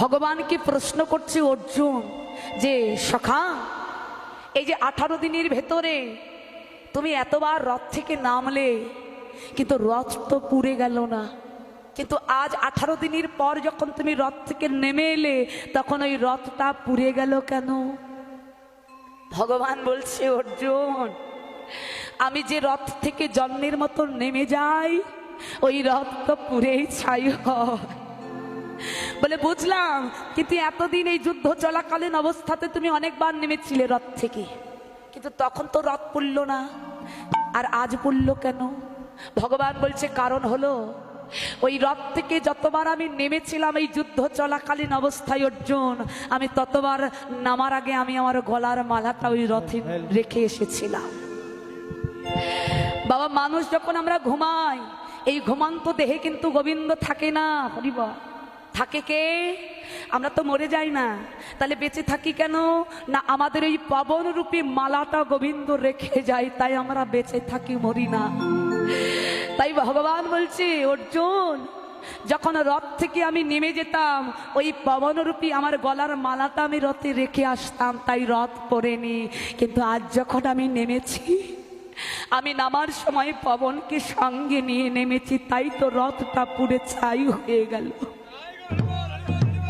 ভগবানকে প্রশ্ন করছে অর্জুন যে, সখা, এই যে আঠারো দিনের ভেতরে তুমি এতবার রথ থেকে নামলে, কিন্তু রথ তো পুড়ে গেল না। কিন্তু আজ আঠারো দিনের পর যখন তুমি রথ থেকে নেমে এলে, তখন ওই রথটা পুড়ে গেল কেন? ভগবান বলছে, অর্জুন, আমি যে রথ থেকে জন্মের মতো নেমে যাই, ওই রথ তো পুরেই ছাই হয়। বলে, বুঝলাম কিন্তু এতদিন এই যুদ্ধ চলাকালীন অবস্থাতে তুমি অনেকবার নেমেছিলে রথ থেকে। কিন্তু তখন তো রথ পড়ল না। আর আজ পড়ল কেন? ভগবান বলছে, কারণ হলো, ওই রথ থেকে যতবার আমি নেমেছিলাম এই যুদ্ধ চলাকালীন অবস্থায়, অর্জুন, আমি ততবার নামার আগে আমি আমার গলার মালাটা ওই রথে রেখে এসেছিলাম। বাবা, মানুষ যখন আমরা ঘুমাই, এই ঘুমান্ত দেহে কিন্তু গোবিন্দ থাকে না। হরিবা থাকে কে? আমরা তো মরে যাই না। তাহলে বেঁচে থাকি কেন? না আমাদের এই পবন রূপী মালাটা গোবিন্দ রেখে যায়, তাই আমরা বেঁচে থাকি, মরি না। তাই ভগবান বলছে, অর্জুন, যখন রথ থেকে আমি নেমে যেতাম, ওই পবনরূপী আমার গলার মালাটা আমি রথে রেখে আসতাম, তাই রথ পরেনি কিন্তু আজ যখন আমি নেমেছি, আমি নামার সময় পবনকে সঙ্গে নিয়ে নেমেছি, তাই তো রথটা পুড়ে ছাই হয়ে গেল।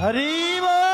হরি বল